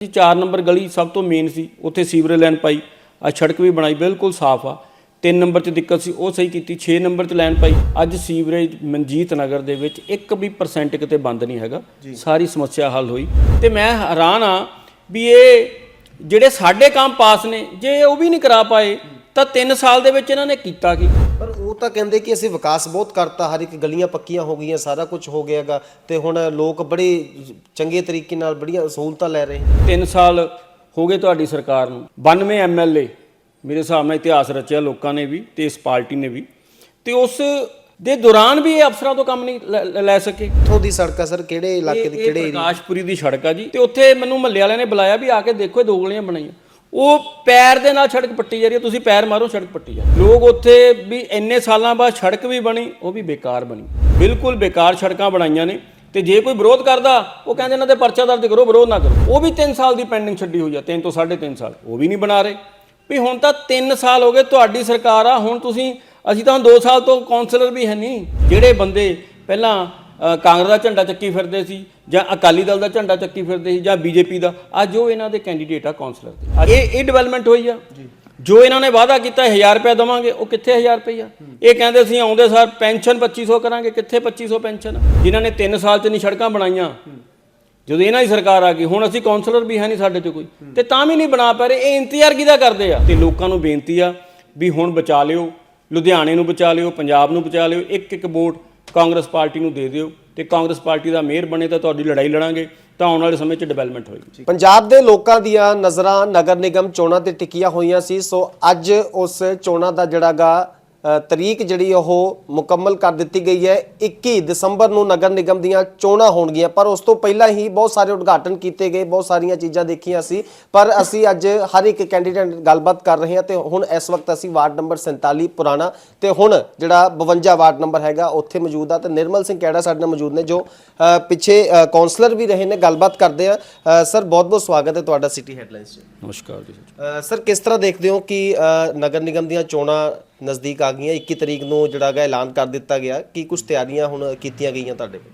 ਜੀ 4 ਨੰਬਰ ਗਲੀ ਸਭ ਤੋਂ ਮੇਨ ਸੀ ਉੱਥੇ ਸੀਵਰੇਜ ਲਾਈਨ ਪਾਈ ਆ ਸੜਕ ਵੀ ਬਣਾਈ ਬਿਲਕੁਲ ਸਾਫ਼ ਆ। 3 ਨੰਬਰ 'ਚ ਦਿੱਕਤ ਸੀ ਉਹ ਸਹੀ ਕੀਤੀ 6 ਨੰਬਰ 'ਚ ਲਾਈਨ ਪਾਈ। ਅੱਜ ਸੀਵਰੇਜ ਮਨਜੀਤ ਨਗਰ ਦੇ ਵਿੱਚ ਇੱਕ ਵੀ ਪਰਸੈਂਟ ਕਿਤੇ ਬੰਦ ਨਹੀਂ ਹੈਗਾ। ਸਾਰੀ ਸਮੱਸਿਆ ਹੱਲ ਹੋਈ। ਤੇ ਮੈਂ ਹੈਰਾਨ ਆ ਵੀ ਇਹ ਜਿਹੜੇ ਸਾਡੇ ਕੰਮ ਪਾਸ ਨੇ ਜੇ ਉਹ ਵੀ ਨਹੀਂ ਕਰਾ ਪਾਏ ਤਾਂ 3 ਸਾਲ ਦੇ ਵਿੱਚ ਇਹਨਾਂ ਨੇ ਕੀਤਾ ਕੀ? ਪਰ ਉਹ ਤਾਂ ਕਹਿੰਦੇ ਕਿ ਅਸੀਂ ਵਿਕਾਸ ਬਹੁਤ ਕਰਤਾ ਹਰ ਇੱਕ ਗਲੀਆਂ ਪੱਕੀਆਂ ਹੋ ਗਈਆਂ ਸਾਰਾ ਕੁਝ ਹੋ ਗਿਆਗਾ ਤੇ ਹੁਣ ਲੋਕ ਬੜੇ ਚੰਗੇ ਤਰੀਕੇ ਨਾਲ ਬੜੀਆਂ ਸਹੂਲਤਾਂ ਲੈ ਰਹੇ ਨੇ। 3 ਸਾਲ ਹੋ ਗਏ ਤੁਹਾਡੀ ਸਰਕਾਰ ਨੂੰ। 92 ਐਮਐਲਏ ਮੇਰੇ ਹਿਸਾਬ ਨਾਲ ਇਤਿਹਾਸ ਰਚਿਆ ਲੋਕਾਂ ਨੇ ਵੀ ਤੇ ਇਸ ਪਾਰਟੀ ਨੇ ਵੀ। ਤੇ ਉਸ ਦੇ ਦੌਰਾਨ ਵੀ ਇਹ ਅਫਸਰਾਂ ਤੋਂ ਕੰਮ ਨਹੀਂ ਲੈ- ਸਕੇ। ਇੱਥੋਂ ਦੀ ਸੜਕਾਂ ਸਰ? ਕਿਹੜੇ ਇਲਾਕੇ ਦੀ ਕਿਹੜੇ ਪ੍ਰਕਾਸ਼ਪੁਰੀ ਦੀ ਸੜਕ ਆ ਜੀ। ਤੇ ਉੱਥੇ ਮੈਨੂੰ ਮਹੱਲੇ ਵਾਲਿਆਂ ਨੇ ਬੁਲਾਇਆ ਵੀ ਆ ਕੇ ਦੇਖੋ ਇਹ ਦੋ ਗਲੀਆਂ ਬਣਾਈਆਂ। ਉਹ ਪੈਰ ਦੇ ਨਾਲ ਸੜਕ ਪੱਟੀ ਜਾ ਰਹੀ ਹੈ, ਤੁਸੀਂ ਪੈਰ ਮਾਰੋ, ਸੜਕ ਪੱਟੀ ਜਾ ਹੈ। ਲੋਕ ਉੱਥੇ ਵੀ ਇੰਨੇ ਸਾਲਾਂ ਬਾਅਦ ਸੜਕ ਵੀ ਬਣੀ, ਉਹ ਵੀ ਬੇਕਾਰ ਬਣੀ। ਬਿਲਕੁਲ ਬੇਕਾਰ ਸੜਕਾਂ ਬਣਾਈਆਂ ਨੇ ਤੇ ਜੇ ਕੋਈ ਵਿਰੋਧ ਕਰਦਾ, ਉਹ ਕਹਿੰਦੇ ਇਹਨਾਂ ਤੇ ਪਰਚਾ ਦਰਜ ਕਰੋ, ਵਿਰੋਧ ਨਾ ਕਰੋ। ਉਹ ਵੀ 3 ਸਾਲ ਦੀ ਪੈਂਡਿੰਗ ਛੱਡੀ ਹੋਈ ਆ 3 ਤੋਂ 3.5 ਸਾਲ। ਉਹ ਵੀ ਨਹੀਂ ਬਣਾ ਰਹੇ। ਵੀ ਹੁਣ ਤਾਂ 3 ਸਾਲ ਹੋ ਗਏ, ਤੁਹਾਡੀ ਸਰਕਾਰ ਆ, ਹੁਣ ਤੁਸੀਂ, ਅਸੀਂ ਤਾਂ 2 ਸਾਲ ਤੋਂ ਕਾਉਂਸਲਰ ਵੀ ਹੈ ਨਹੀਂ। ਜਿਹੜੇ ਬੰਦੇ ਪਹਿਲਾਂ ਕਾਂਗਰਸ ਦਾ ਝੰਡਾ ਚੱਕੀ ਫਿਰਦੇ ਸੀ ਜਾਂ ਅਕਾਲੀ ਦਲ ਦਾ ਝੰਡਾ ਚੱਕੀ ਫਿਰਦੇ ਸੀ ਜਾਂ ਬੀਜੇਪੀ ਦਾ ਅੱਜ ਉਹ ਇਹਨਾਂ ਦੇ ਕੈਂਡੀਡੇਟ ਆ ਕਾਉਂਸਲਰ ਦੇ। ਇਹ ਇਹ ਡਿਵੈਲਪਮੈਂਟ ਹੋਈ ਆ। ਜੋ। ਇਹਨਾਂ ਨੇ ਵਾਅਦਾ ਕੀਤਾ 1000 ਰੁਪਏ ਦਵਾਂਗੇ ਉਹ ਕਿੱਥੇ 1000 ਰੁਪਏ ਇਹ ਕਹਿੰਦੇ ਸੀ ਆਉਂਦੇ ਸਾਰ ਪੈਨਸ਼ਨ 2500 ਕਰਾਂਗੇ ਕਿੱਥੇ 2500 ਪੈਨਸ਼ਨ? ਜਿਨ੍ਹਾਂ ਨੇ 3 ਸਾਲ 'ਚ ਨਹੀਂ ਸੜਕਾਂ ਬਣਾਈਆਂ। ਜਦੋਂ ਇਹਨਾਂ ਦੀ ਸਰਕਾਰ ਆ ਗਈ ਹੁਣ ਅਸੀਂ ਕਾਉਂਸਲਰ ਵੀ ਹੈ ਨਹੀਂ ਸਾਡੇ 'ਚ ਕੋਈ। ਤੇ ਤਾਂ ਵੀ ਨਹੀਂ ਬਣਾ ਪਾ ਰਹੇ ਇਹ ਇੰਤਜ਼ਾਰ ਕਿਹਦਾ ਕਰਦੇ ਆ। ਤੇ ਲੋਕਾਂ ਨੂੰ ਬੇਨਤੀ ਆ ਵੀ ਹੁਣ ਬਚਾ ਲਿਓ ਲੁਧਿਆਣੇ ਨੂੰ ਬਚਾ ਲਿਓ ਪੰਜਾਬ ਨੂੰ ਬਚਾ ਲਿਓ ਇੱਕ ਇੱਕ ਵੋਟ ਕਾਂਗਰਸ ਪਾਰਟੀ ਨੂੰ ਦੇ ਦਿਓ। ਤੇ ਕਾਂਗਰਸ ਪਾਰਟੀ ਦਾ ਮੇਅਰ ਬਣੇ ਤਾਂ ਤੁਹਾਡੀ ਲੜਾਈ ਲੜਾਂਗੇ ਤਾਂ ਆਉਣ ਵਾਲੇ ਸਮੇਂ 'ਚ ਡਿਵੈਲਪਮੈਂਟ ਹੋਏਗੀ। ਪੰਜਾਬ ਦੇ ਲੋਕਾਂ ਦੀਆਂ ਨਜ਼ਰਾਂ ਨਗਰ ਨਿਗਮ ਚੋਣਾਂ ਤੇ ਟਿਕੀਆਂ ਹੋਈਆਂ ਸੀ ਸੋ ਅੱਜ ਉਸ ਚੋਣਾਂ ਦਾ ਜਿਹੜਾਗਾ ਅ, ਤਰੀਕ ਜਿਹੜੀ ਉਹ ਮੁਕੰਮਲ ਕਰ ਦਿੱਤੀ ਗਈ ਹੈ। 21 ਦਸੰਬਰ ਨੂੰ ਨਗਰ ਨਿਗਮ ਦੀਆਂ ਚੋਣਾਂ ਹੋਣਗੀਆਂ ਪਰ ਉਸ ਤੋਂ ਪਹਿਲਾਂ ਹੀ ਬਹੁਤ ਸਾਰੇ ਉਦਘਾਟਨ ਕੀਤੇ ਗਏ ਬਹੁਤ ਸਾਰੀਆਂ ਚੀਜ਼ਾਂ ਦੇਖੀਆਂ ਸੀ। ਪਰ ਅਸੀਂ ਅੱਜ ਹਰ ਇੱਕ ਕੈਂਡੀਡੇਟ ਗੱਲਬਾਤ ਕਰ ਰਹੇ ਹਾਂ ਤੇ ਹੁਣ ਇਸ ਵਕਤ ਅਸੀਂ ਵਾਰਡ ਨੰਬਰ 47 ਪੁਰਾਣਾ ਤੇ ਹੁਣ ਜਿਹੜਾ 52 ਵਾਰਡ ਨੰਬਰ ਹੈਗਾ ਉੱਥੇ ਮੌਜੂਦ ਆ ਤੇ ਨਿਰਮਲ ਸਿੰਘ ਕੈੜਾ ਸਾਡੇ ਨਾਲ ਮੌਜੂਦ ਨੇ ਜੋ ਪਿੱਛੇ ਕਾਉਂਸਲਰ ਵੀ ਰਹੇ ਨੇ ਗੱਲਬਾਤ ਕਰਦੇ ਆ ਸਰ ਬਹੁਤ ਬਹੁਤ ਸਵਾਗਤ ਹੈ ਤੁਹਾਡਾ ਸਿਟੀ ਹੈਡਲਾਈਨਸ 'ਚ। ਨਮਸਕਾਰ ਜੀ। ਸਰ ਕਿਸ ਤਰ੍ਹਾਂ ਦੇਖਦੇ ਹੋ ਕਿ ਨਗਰ ਨਿਗਮ ਦੀਆਂ ਚੋਣਾਂ ਨਜ਼ਦੀਕ ਆ ਗਈਆਂ। 21 ਤਰੀਕ ਨੂੰ ਜਿਹੜਾ ਹੈਗਾ ਐਲਾਨ ਕਰ ਦਿੱਤਾ ਗਿਆ। ਕੀ ਕੁਝ ਤਿਆਰੀਆਂ ਹੁਣ ਕੀਤੀਆਂ ਗਈਆਂ ਤੁਹਾਡੇ ਕੋਲ?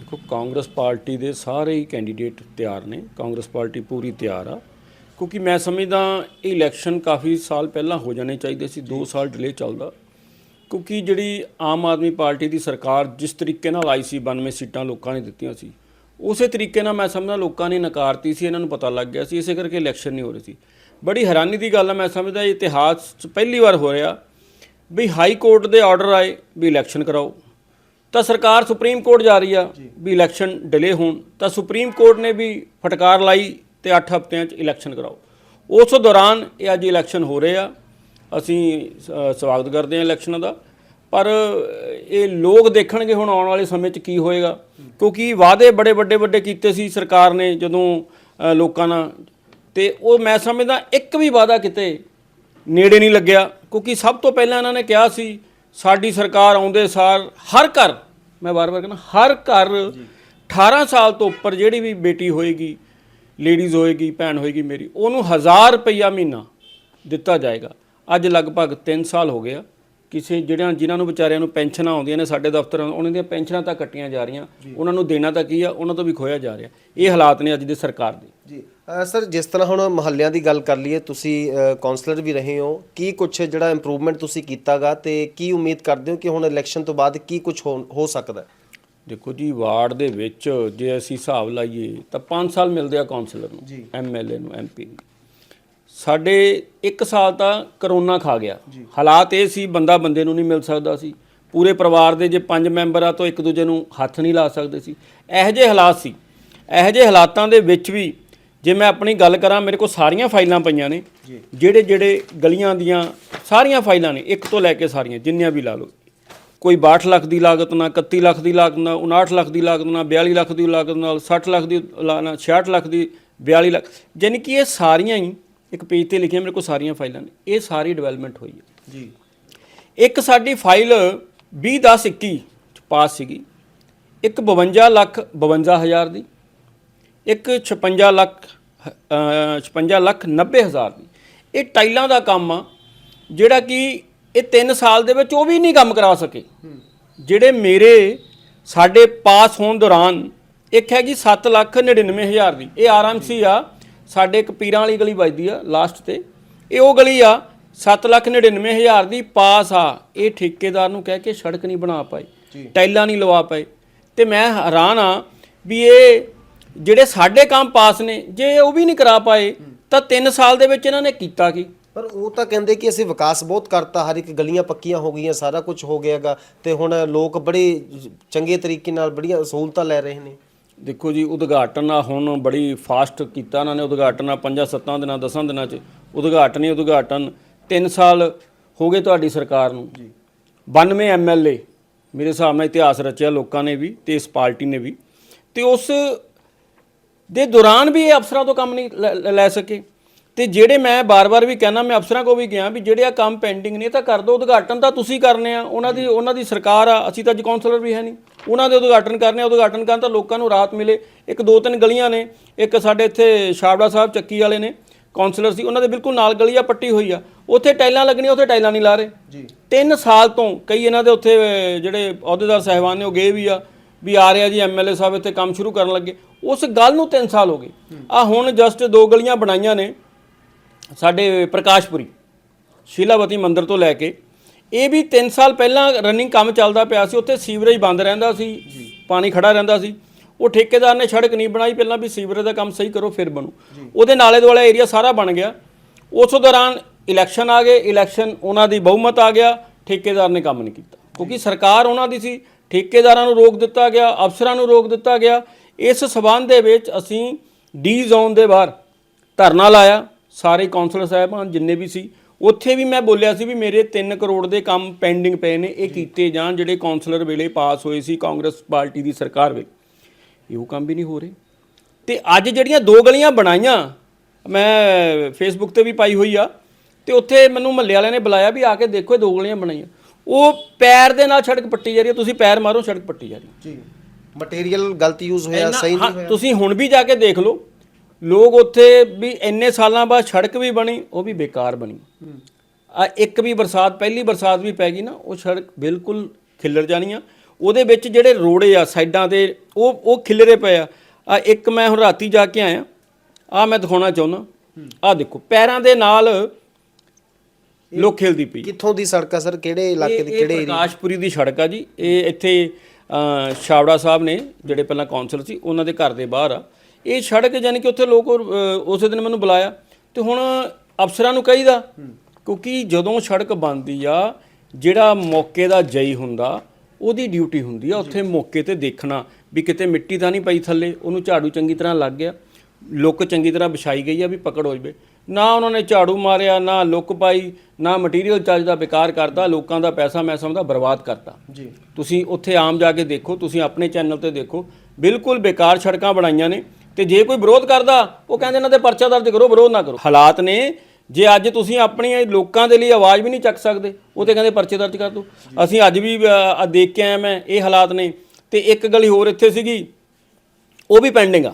ਦੇਖੋ ਕਾਂਗਰਸ ਪਾਰਟੀ ਦੇ ਸਾਰੇ ਹੀ ਕੈਂਡੀਡੇਟ ਤਿਆਰ ਨੇ। ਕਾਂਗਰਸ ਪਾਰਟੀ ਪੂਰੀ ਤਿਆਰ ਆ। ਕਿਉਂਕਿ ਮੈਂ ਸਮਝਦਾ ਇਹ ਇਲੈਕਸ਼ਨ ਕਾਫੀ ਸਾਲ ਪਹਿਲਾਂ ਹੋ ਜਾਣੇ ਚਾਹੀਦੇ ਸੀ। 2 ਸਾਲ ਡਿਲੇ ਚੱਲਦਾ। ਕਿਉਂਕਿ ਜਿਹੜੀ ਆਮ ਆਦਮੀ ਪਾਰਟੀ ਦੀ ਸਰਕਾਰ ਜਿਸ ਤਰੀਕੇ ਨਾਲ ਆਈ ਸੀ 92 ਸੀਟਾਂ ਲੋਕਾਂ ਨੇ ਦਿੱਤੀਆਂ ਸੀ ਉਸੇ ਤਰੀਕੇ ਨਾਲ ਮੈਂ ਸਮਝਦਾ ਲੋਕਾਂ ਨੇ ਨਕਾਰਤੀ ਸੀ ਇਹਨਾਂ ਨੂੰ ਪਤਾ ਲੱਗ ਗਿਆ ਸੀ। ਇਸੇ ਕਰਕੇ ਇਲੈਕਸ਼ਨ ਨਹੀਂ ਹੋ ਰਹੀ ਸੀ। ਬੜੀ ਹੈਰਾਨੀ ਦੀ ਗੱਲ ਆ ਮੈਂ ਸਮਝਦਾ ਇਹ ਇਤਿਹਾਸ 'ਚ ਪਹਿਲੀ ਵਾਰ ਹੋ ਰਿਹਾ ਵੀ ਹਾਈ ਕੋਰਟ ਦੇ ਆਰਡਰ ਆਏ ਵੀ ਇਲੈਕਸ਼ਨ ਕਰਾਓ। ਤਾਂ ਸਰਕਾਰ ਸੁਪਰੀਮ ਕੋਰਟ ਜਾ ਰਹੀ ਆ ਵੀ ਇਲੈਕਸ਼ਨ ਡਿਲੇ ਹੋਣ ਤਾਂ ਸੁਪਰੀਮ ਕੋਰਟ ਨੇ ਵੀ ਫਟਕਾਰ ਲਾਈ ਤੇ 8 ਹਫ਼ਤਿਆਂ 'ਚ ਇਲੈਕਸ਼ਨ ਕਰਾਓ। ਉਸ ਦੌਰਾਨ ਇਹ ਅੱਜ ਇਲੈਕਸ਼ਨ ਹੋ ਰਹੇ ਆ। ਅਸੀਂ ਸਵਾਗਤ ਕਰਦੇ ਹਾਂ ਇਲੈਕਸ਼ਨਾਂ ਦਾ। ਪਰ ਇਹ ਲੋਕ ਦੇਖਣਗੇ ਹੁਣ ਆਉਣ ਵਾਲੇ ਸਮੇਂ 'ਚ ਕੀ ਹੋਏਗਾ। ਕਿਉਂਕਿ ਵਾਅਦੇ ਬੜੇ ਵੱਡੇ ਵੱਡੇ ਕੀਤੇ ਸੀ ਸਰਕਾਰ ਨੇ ਜਦੋਂ ਲੋਕਾਂ ਨਾਲ ਤੇ ਉਹ ਮੈਂ ਸਮਝਦਾ ਇੱਕ ਵੀ ਵਾਅਦਾ ਕਿਤੇ ਨੇੜੇ ਨਹੀਂ ਲੱਗਿਆ ਕਿਉਂਕਿ ਸਭ ਤੋਂ ਪਹਿਲਾਂ ਇਹਨਾਂ ਨੇ ਕਿਹਾ ਸੀ ਸਾਡੀ ਸਰਕਾਰ ਆਉਂਦੇ ਸਾਰ ਹਰ ਘਰ ਮੈਂ ਵਾਰ-ਵਾਰ ਕਹਿੰਦਾ ਹਰ ਘਰ 18 ਸਾਲ ਤੋਂ ਉੱਪਰ ਜਿਹੜੀ ਵੀ ਬੇਟੀ ਹੋਏਗੀ ਲੇਡੀਜ਼ ਹੋਏਗੀ ਭੈਣ ਹੋਏਗੀ ਮੇਰੀ ਉਹਨੂੰ 1000 ਰੁਪਈਆ ਮਹੀਨਾ ਦਿੱਤਾ ਜਾਏਗਾ। ਅੱਜ ਲਗਭਗ 3 ਸਾਲ ਹੋ ਗਿਆ ਕਿਸੇ ਜਿਹੜਿਆਂ ਜਿਨ੍ਹਾਂ ਨੂੰ ਵਿਚਾਰਿਆਂ ਨੂੰ ਪੈਨਸ਼ਨਾਂ ਆਉਂਦੀਆਂ ਨੇ ਸਾਡੇ ਦਫ਼ਤਰਾਂ ਉਹਨਾਂ ਦੀਆਂ ਪੈਨਸ਼ਨਾਂ ਤਾਂ ਕੱਟੀਆਂ ਜਾ ਰਹੀਆਂ ਉਹਨਾਂ ਨੂੰ ਦੇਣਾ ਤਾਂ ਕੀ ਆ ਉਹਨਾਂ ਤੋਂ ਵੀ ਖੋਇਆ ਜਾ ਰਿਹਾ। ਇਹ ਹਾਲਾਤ ਨੇ ਅੱਜ ਦੀ ਸਰਕਾਰ ਦੇ। ਜੀ। ਸਰ ਜਿਸ ਤਰ੍ਹਾਂ ਹੁਣ ਮਹੱਲਿਆਂ ਦੀ ਗੱਲ ਕਰ ਲਈਏ ਤੁਸੀਂ ਕਾਉਂਸਲਰ ਵੀ ਰਹੇ ਹੋ ਕੀ ਕੁਝ ਜਿਹੜਾ ਇੰਪਰੂਵਮੈਂਟ ਤੁਸੀਂ ਕੀਤਾਗਾ ਤੇ ਕੀ ਉਮੀਦ ਕਰਦੇ ਹੋ ਕਿ ਹੁਣ ਇਲੈਕਸ਼ਨ ਤੋਂ ਬਾਅਦ ਕੀ ਕੁਝ ਹੋ ਸਕਦਾ ਦੇਖੋ ਜੀ ਵਾਰਡ ਦੇ ਵਿੱਚ ਜੇ ਅਸੀਂ ਹਿਸਾਬ ਲਾਈਏ ਤਾਂ 5 ਸਾਲ ਮਿਲਦੇ ਆ ਕਾਉਂਸਲਰ ਨੂੰ ਐਮਐਲਏ ਨੂੰ ਐਮਪੀ ਨੂੰ। ਸਾਡੇ 1 ਸਾਲ ਤਾਂ ਕਰੋਨਾ ਖਾ ਗਿਆ। ਹਾਲਾਤ ਇਹ ਸੀ ਬੰਦਾ ਬੰਦੇ ਨੂੰ ਨਹੀਂ ਮਿਲ ਸਕਦਾ ਸੀ। ਪੂਰੇ ਪਰਿਵਾਰ ਦੇ ਜੇ ਪੰਜ ਮੈਂਬਰ ਆ ਤਾਂ ਇੱਕ ਦੂਜੇ ਨੂੰ ਹੱਥ ਨਹੀਂ ਲਾ ਸਕਦੇ ਸੀ। ਇਹੋ ਜਿਹੇ ਹਾਲਾਤ ਸੀ। ਇਹੋ ਜਿਹੇ ਹਾਲਾਤਾਂ ਦੇ ਵਿੱਚ ਵੀ ਜੇ ਮੈਂ ਆਪਣੀ ਗੱਲ ਕਰਾਂ ਮੇਰੇ ਕੋਲ ਸਾਰੀਆਂ ਫਾਈਲਾਂ ਪਈਆਂ ਨੇ। ਜਿਹੜੇ ਜਿਹੜੇ ਗਲੀਆਂ ਦੀਆਂ ਸਾਰੀਆਂ ਫਾਈਲਾਂ ਨੇ ਇੱਕ ਤੋਂ ਲੈ ਕੇ ਸਾਰੀਆਂ ਜਿੰਨੀਆਂ ਵੀ ਲਾ ਲਓ। ਕੋਈ 62 ਲੱਖ ਦੀ ਲਾਗਤ ਨਾਲ 31 ਲੱਖ ਦੀ ਲਾਗਤ ਨਾਲ 59 ਲੱਖ ਦੀ ਲਾਗਤ ਨਾਲ 42 ਲੱਖ ਦੀ ਲਾਗਤ ਨਾਲ 60 ਲੱਖ ਦੀ ਲਾ- ਨਾਲ 66 ਲੱਖ ਦੀ 42 ਲੱਖ ਯਾਨੀ ਕਿ ਇਹ ਸਾਰੀਆਂ ਹੀ ਇੱਕ ਪੇਜ ਤੇ ਲਿਖੀਆਂ ਮੇਰੇ ਕੋਲ ਸਾਰੀਆਂ ਫਾਈਲਾਂ ਨੇ। ਇਹ ਸਾਰੀ ਡਿਵੈਲਪਮੈਂਟ ਹੋਈ ਹੈ। ਜੀ। ਇੱਕ ਸਾਡੀ ਫਾਈਲ 20 10 21 ਚ ਪਾਸ ਸੀਗੀ। ਇੱਕ 52 ਲੱਖ 52 ਹਜ਼ਾਰ ਦੀ। ਇੱਕ 56 ਲੱਖ ਅ, 56 ਲੱਖ 90 ਹਜ਼ਾਰ ਦੀ। ਇਹ ਟਾਈਲਾਂ ਦਾ ਕੰਮ ਆ ਜਿਹੜਾ ਕਿ ਇਹ 3 ਸਾਲ ਦੇ ਵਿੱਚ ਉਹ ਵੀ ਨਹੀਂ ਕੰਮ ਕਰਾ ਸਕੇ। ਜਿਹੜੇ ਮੇਰੇ ਸਾਡੇ ਪਾਸ ਹੋਣ ਦੌਰਾਨ ਇੱਕ ਹੈਗੀ 7 ਲੱਖ 99 ਹਜ਼ਾਰ ਦੀ। ਇਹ ਆਰਐਮਸੀ ਆ ਸਾਡੇ ਇੱਕ ਪੀਰਾਂ ਵਾਲੀ ਗਲੀ ਵੱਜਦੀ ਆ ਲਾਸਟ ਤੇ। ਇਹ ਉਹ ਗਲੀ ਆ 7 ਲੱਖ 99 ਹਜ਼ਾਰ ਦੀ ਪਾਸ ਆ। ਇਹ ਠੇਕੇਦਾਰ ਨੂੰ ਕਹਿ ਕੇ ਸੜਕ ਨਹੀਂ ਬਣਾ ਪਾਈ ਟਾਈਲਾਂ ਨਹੀਂ ਲਵਾ ਪਾਏ। ਤੇ ਮੈਂ ਹੈਰਾਨ ਆ ਵੀ ਇਹ ਜਿਹੜੇ ਸਾਡੇ ਕੰਮ ਪਾਸ ਨੇ ਜੇ ਉਹ ਵੀ ਨਹੀਂ ਕਰਾ ਪਾਏ ਤਾਂ 3 ਸਾਲ ਦੇ ਵਿੱਚ ਇਹਨਾਂ ਨੇ ਕੀਤਾ ਕੀ? ਪਰ ਉਹ ਤਾਂ ਕਹਿੰਦੇ ਕਿ ਅਸੀਂ ਵਿਕਾਸ ਬਹੁਤ ਕਰਤਾ ਹਰ ਇੱਕ ਗਲੀਆਂ ਪੱਕੀਆਂ ਹੋ ਗਈਆਂ ਸਾਰਾ ਕੁਝ ਹੋ ਗਿਆਗਾ ਤੇ ਹੁਣ ਲੋਕ ਬੜੇ ਚੰਗੇ ਤਰੀਕੇ ਨਾਲ ਬੜੀਆਂ ਸਹੂਲਤਾਂ ਲੈ ਰਹੇ ਨੇ। ਦੇਖੋ ਜੀ ਉਦਘਾਟਨ ਆ ਹੁਣ ਬੜੀ ਫਾਸਟ ਕੀਤਾ ਇਹਨਾਂ ਨੇ ਉਦਘਾਟਨ ਆ 5-7 ਦਿਨਾਂ 10 ਦਿਨਾਂ ਚ। ਉਦਘਾਟਨ ਹੀ ਉਦਘਾਟਨ 3 ਸਾਲ ਹੋ ਗਏ ਤੁਹਾਡੀ ਸਰਕਾਰ ਨੂੰ। ਜੀ। 92 ਐਮਐਲਏ ਮੇਰੇ ਹਿਸਾਬ ਨਾਲ ਇਤਿਹਾਸ ਰਚਿਆ ਲੋਕਾਂ ਨੇ ਵੀ ਤੇ ਇਸ ਪਾਰਟੀ ਨੇ ਵੀ। ਤੇ ਉਸ ਦੇ ਦੌਰਾਨ ਵੀ ਇਹ ਅਫਸਰਾਂ ਤੋਂ ਕੰਮ ਨਹੀਂ ਲੈ- ਸਕੇ। ਤੇ ਜਿਹੜੇ ਮੈਂ ਬਾਰ-ਬਾਰ ਵੀ ਕਹਿਣਾ ਮੈਂ ਅਫਸਰਾਂ ਕੋ ਵੀ ਗਿਆ ਵੀ ਜਿਹੜੇ ਆ ਕੰਮ ਪੈਂਡਿੰਗ ਨੇ ਤਾਂ ਕਰ ਦਿਓ ਉਦਘਾਟਨ ਤਾਂ ਤੁਸੀਂ ਕਰਨੇ ਆ। ਉਹਨਾਂ ਦੀ ਉਹਨਾਂ ਦੀ ਸਰਕਾਰ ਆ ਅਸੀਂ ਤਾਂ ਅੱਜ ਕਾਉਂਸਲਰ ਵੀ ਹੈ ਨਹੀਂ। ਉਹਨਾਂ ਦੇ ਉਦਘਾਟਨ ਕਰਨੇ ਆ ਉਦਘਾਟਨ ਕਰਨ ਤਾਂ ਲੋਕਾਂ ਨੂੰ ਰਾਹਤ ਮਿਲੇ। ਇੱਕ ਦੋ ਤਿੰਨ ਗਲੀਆਂ ਨੇ ਇੱਕ ਸਾਡੇ ਇੱਥੇ ਛਾਬੜਾ ਸਾਹਿਬ ਚੱਕੀ ਵਾਲੇ ਨੇ ਕਾਉਂਸਲਰ ਸੀ ਉਹਨਾਂ ਦੇ ਬਿਲਕੁਲ ਨਾਲ ਗਲੀਆਂ ਪੱਟੀ ਹੋਈ ਆ। ਉੱਥੇ ਟਾਈਲਾਂ ਲੱਗਣੀਆਂ ਉੱਥੇ ਟਾਈਲਾਂ ਨਹੀਂ ਲਾ ਰਹੇ। ਜੀ। 3 ਸਾਲ ਤੋਂ ਕਈ ਇਹਨਾਂ ਦੇ ਉੱਥੇ ਜਿਹੜੇ ਅਹੁਦੇਦਾਰ ਸਹਿਬਾਨ ਨੇ ਉਹ ਗਏ ਵੀ ਆ। ਵੀ ਆ ਰਿਹਾ ਜੀ ਐਮਐਲਏ ਸਾਹਿਬ ਇੱਥੇ ਕੰਮ ਸ਼ੁਰੂ ਕਰਨ ਲੱਗੇ। ਉਸ ਗੱਲ ਨੂੰ 3 ਸਾਲ ਹੋ ਗਏ। ਆ ਹੁਣ ਜਸਟ ਦੋ ਗਲੀਆਂ ਬਣਾਈਆਂ ਨੇ ਸਾਡੇ ਪ੍ਰਕਾਸ਼ਪੁਰੀ ਸ਼ੀਲਾਵਤੀ ਮੰਦਿਰ ਤੋਂ ਲੈ ਕੇ। ਇਹ ਵੀ 3 ਸਾਲ ਪਹਿਲਾਂ ਰਨਿੰਗ ਕੰਮ ਚੱਲਦਾ ਪਿਆ ਸੀ ਉੱਥੇ ਸੀਵਰੇਜ ਬੰਦ ਰਹਿੰਦਾ ਸੀ ਪਾਣੀ ਖੜਾ ਰਹਿੰਦਾ ਸੀ। ਉਹ ਠੇਕੇਦਾਰ ਨੇ ਸੜਕ ਨਹੀਂ ਬਣਾਈ ਪਹਿਲਾਂ ਵੀ ਸੀਵਰੇਜ ਦਾ ਕੰਮ ਸਹੀ ਕਰੋ ਫਿਰ ਬਣੂ। ਉਹਦੇ ਨਾਲੇ ਦੁਆਲੇ ਏਰੀਆ ਸਾਰਾ ਬਣ ਗਿਆ। ਉਸ ਦੌਰਾਨ ਇਲੈਕਸ਼ਨ ਆ ਗਏ ਇਲੈਕਸ਼ਨ ਉਹਨਾਂ ਦੀ ਬਹੁਮਤ ਆ ਗਿਆ ਠੇਕੇਦਾਰ ਨੇ ਕੰਮ ਨਹੀਂ ਕੀਤਾ। ਕਿਉਂਕਿ ਸਰਕਾਰ ਉਹਨਾਂ ਦੀ ਸੀ ਠੇਕੇਦਾਰਾਂ ਨੂੰ ਰੋਕ ਦਿੱਤਾ ਗਿਆ, ਅਫਸਰਾਂ ਨੂੰ ਰੋਕ ਦਿੱਤਾ ਗਿਆ। ਇਸ ਸਬੰਧ ਦੇ ਵਿੱਚ ਅਸੀਂ ਡੀ ਜ਼ੋਨ ਦੇ ਬਾਹਰ ਧਰਨਾ ਲਾਇਆ। ਸਾਰੇ ਕਾਉਂਸਲਰ ਸਾਹਿਬਾਨ ਜਿੰਨੇ ਵੀ ਸੀ, ਉੱਥੇ ਵੀ ਮੈਂ ਬੋਲਿਆ ਸੀ ਵੀ ਮੇਰੇ 3 ਕਰੋੜ ਦੇ ਕੰਮ ਪੈਂਡਿੰਗ ਪਏ ਨੇ, ਇਹ ਕੀਤੇ ਜਾਣ ਜਿਹੜੇ ਕਾਉਂਸਲਰ ਵੇਲੇ ਪਾਸ ਹੋਏ ਸੀ ਕਾਂਗਰਸ ਪਾਰਟੀ ਦੀ ਸਰਕਾਰ ਵੇਲੇ ਇਹ ਉਹ ਕੰਮ ਵੀ ਨਹੀਂ ਹੋ ਰਹੇ। ਤੇ ਅੱਜ ਜਿਹੜੀਆਂ ਦੋ ਗਲੀਆਂ ਬਣਾਈਆਂ, ਮੈਂ ਫੇਸਬੁੱਕ ਤੇ ਵੀ ਪਾਈ ਹੋਈ ਆ, ਤੇ ਉੱਥੇ ਮੈਨੂੰ ਮਹੱਲੇ ਵਾਲਿਆਂ ਨੇ ਬੁਲਾਇਆ ਵੀ ਆ ਕੇ ਦੇਖੋ ਇਹ ਦੋ ਗਲੀਆਂ ਬਣਾਈਆਂ। ਉਹ ਪੈਰ ਦੇ ਨਾਲ ਸੜਕ ਪੱਟੀ ਜਾ ਰਹੀ ਹੈ ਤੁਸੀਂ ਪੈਰ ਮਾਰੋ ਸੜਕ ਪੱਟੀ ਜਾ ਰਹੀ ਹੈ। ਜੀ। ਮਟੀਰੀਅਲ ਗਲਤ ਯੂਜ਼ ਹੋਇਆ ਇੰਨਾ- ਸਹੀ ਹਾਂ, ਨਹੀਂ ਹੋਇਆ। ਤੁਸੀਂ ਹੁਣ ਵੀ ਜਾ ਕੇ ਦੇਖ ਲਓ ਲੋਕ ਉੱਥੇ ਵੀ ਇੰਨੇ ਸਾਲਾਂ ਬਾਅਦ ਸੜਕ ਵੀ ਬਣੀ ਉਹ ਵੀ ਬੇਕਾਰ ਬਣੀ। ਆ ਇੱਕ ਵੀ ਬਰਸਾਤ ਪਹਿਲੀ ਬਰਸਾਤ ਵੀ ਪੈ ਗਈ ਨਾ ਉਹ ਸੜਕ ਬਿਲਕੁਲ ਖਿੱਲਰ ਜਾਣੀ ਆ। ਉਹਦੇ ਵਿੱਚ ਜਿਹੜੇ ਰੋੜੇ ਆ ਸਾਈਡਾਂ ਤੇ ਉਹ ਉਹ ਖਿਲਰੇ ਪਏ ਆ। ਆ ਇੱਕ ਮੈਂ ਹੁਣ ਰਾਤੀ ਜਾ ਕੇ ਆਇਆ ਆ ਮੈਂ ਦਿਖਾਉਣਾ ਚਾਹੁੰਦਾ। ਆ ਦੇਖੋ ਪੈਰਾਂ ਦੇ ਨਾਲ ਲੋਕ ਖੇਲਦੀ ਪਈ। ਕਿੱਥੋਂ ਦੀ ਸੜਕ ਆ ਸਰ? ਕਿਹੜੇ ਇਲਾਕੇ ਦੀ ਕਿਹੜੇ ਏਰੀਆ ਪ੍ਰਕਾਸ਼ਪੁਰੀ ਦੀ ਸੜਕ ਆ ਜੀ। ਇਹ ਇੱਥੇ ਅ, ਛਾਵੜਾ ਸਾਹਿਬ ਨੇ ਜਿਹੜੇ ਪਹਿਲਾਂ ਕਾਉਂਸਲਰ ਸੀ ਉਹਨਾਂ ਦੇ ਘਰ ਦੇ ਬਾਹਰ ਆ। ਇਹ ਸੜਕ ਯਾਨੀ ਕਿ ਉੱਥੇ ਲੋਕ ਅ, ਉਸੇ ਦਿਨ ਮੈਨੂੰ ਬੁਲਾਇਆ। ਤੇ ਹੁਣ ਅਫਸਰਾਂ ਨੂੰ ਕਹੀਦਾ ਕਿਉਂਕਿ ਜਦੋਂ ਸੜਕ ਬਣਦੀ ਆ ਜਿਹੜਾ ਮੌਕੇ ਦਾ ਜਈ ਹੁੰਦਾ ਉਹਦੀ ਡਿਊਟੀ ਹੁੰਦੀ ਆ ਉੱਥੇ ਮੌਕੇ ਤੇ ਦੇਖਣਾ। ਵੀ ਕਿਤੇ ਮਿੱਟੀ ਤਾਂ ਨਹੀਂ ਪਈ ਥੱਲੇ ਉਹਨੂੰ ਝਾੜੂ ਚੰਗੀ ਤਰ੍ਹਾਂ ਲੱਗ ਗਿਆ। ਲੁੱਕ ਚੰਗੀ ਤਰ੍ਹਾਂ ਵਿਛਾਈ ਗਈ ਆ ਵੀ ਪਕੜ ਹੋ ਜਵੇ। ਨਾ ਉਹਨਾਂ ਨੇ ਝਾੜੂ ਮਾਰਿਆ ਨਾ ਲੁੱਕ ਪਾਈ ਨਾ ਮਟੀਰੀਅਲ ਚੱਜ ਦਾ ਬੇਕਾਰ ਕਰਤਾ ਲੋਕਾਂ ਦਾ ਪੈਸਾ ਮੈਂ ਸਮਝਦਾ ਬਰਬਾਦ ਕਰਤਾ। ਜੀ। ਤੁਸੀਂ ਉੱਥੇ ਆਮ ਜਾ ਕੇ ਦੇਖੋ ਤੁਸੀਂ ਆਪਣੇ ਚੈਨਲ ਤੇ ਦੇਖੋ ਬਿਲਕੁਲ ਬੇਕਾਰ ਸੜਕਾਂ ਬਣਾਈਆਂ ਨੇ ਤੇ ਜੇ ਕੋਈ ਵਿਰੋਧ ਕਰਦਾ ਉਹ ਕਹਿੰਦੇ ਇਹਨਾਂ ਤੇ ਪਰਚਾ ਦਰਜ ਕਰੋ ਵਿਰੋਧ ਨਾ ਕਰੋ। ਹਾਲਾਤ ਨੇ ਜੇ ਅੱਜ ਤੁਸੀਂ ਆਪਣੀ ਲੋਕਾਂ ਦੇ ਲਈ ਆਵਾਜ਼ ਵੀ ਨਹੀਂ ਚੱਕ ਸਕਦੇ ਉਹ ਤੇ ਕਹਿੰਦੇ ਪਰਚੇ ਦਰਜ ਕਰ ਦਿਓ ਅਸੀਂ ਅੱਜ ਵੀ ਦੇਖ ਕੇ ਆਏ ਮੈਂ ਇਹ ਹਾਲਾਤ ਨੇ। ਤੇ ਇੱਕ ਗਲੀ ਹੋਰ ਇੱਥੇ ਸੀਗੀ ਉਹ ਵੀ ਪੈਂਡਿੰਗ ਆ।